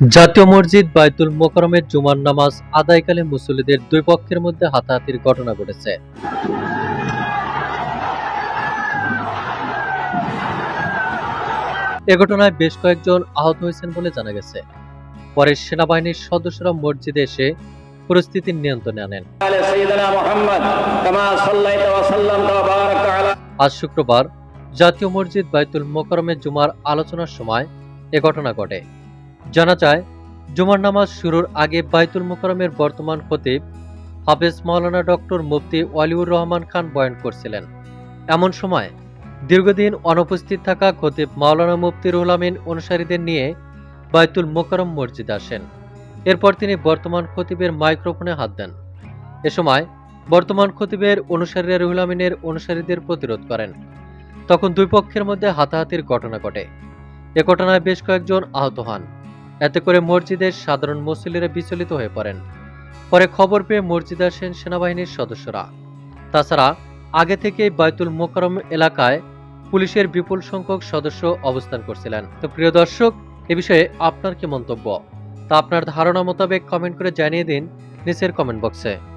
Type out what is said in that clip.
জাতীয় মসজিদ বাইতুল মোকরমের জুমার নামাজ আদায়কালে মুসল্লিদের দুই পক্ষের মধ্যে হাতাহাতির ঘটনা ঘটেছে। এ ঘটনায় বেশ কয়েকজন আহত হয়েছেন বলে জানা গেছে। পরে সেনাবাহিনীর সদস্যরা মসজিদে এসে পরিস্থিতি নিয়ন্ত্রণে আনেন। আজ শুক্রবার জাতীয় মসজিদ বাইতুল মোকরমের জুমার আলোচনার সময় এ ঘটনা ঘটে। জানা যায়, জুমার নামাজ শুরুর আগে বাইতুল মোকরমের বর্তমান খতিব হাফেজ মাওলানা ডক্টর মুফতি ওয়ালিউর রহমান খান বয়ান করছিলেন। এমন সময়, দীর্ঘদিন অনুপস্থিত থাকা খতিব মাওলানা মুফতি রুহুল আমিন অনুসারীদের নিয়ে বাইতুল মোকরম মসজিদ আসেন। এরপর তিনি বর্তমান খতিবের মাইক্রোফোনে হাত দেন। এ সময়, বর্তমান খতিবের অনুসারীরা রুহুল আমিনের অনুসারীদের প্রতিরোধ করেন। তখন দুই পক্ষের মধ্যে হাতাহাতির ঘটনা ঘটে। এ ঘটনায় বেশ কয়েকজন আহত হন। এতে করে মসজিদের সাধারণ মুসল্লিরা বিচলিত হয়ে পড়েন। পরে খবর পেয়ে মসজিদে আসেন সেনাবাহিনীর সদস্যরা। তাছাড়া আগে থেকেই বায়তুল মোকারম এলাকায় পুলিশের বিপুল সংখ্যক সদস্য অবস্থান করছিলেন। তো প্রিয় দর্শক, এ বিষয়ে আপনার কি মন্তব্য? তা আপনার ধারণা মোতাবেক কমেন্ট করে জানিয়ে দিন নিচের কমেন্ট বক্সে।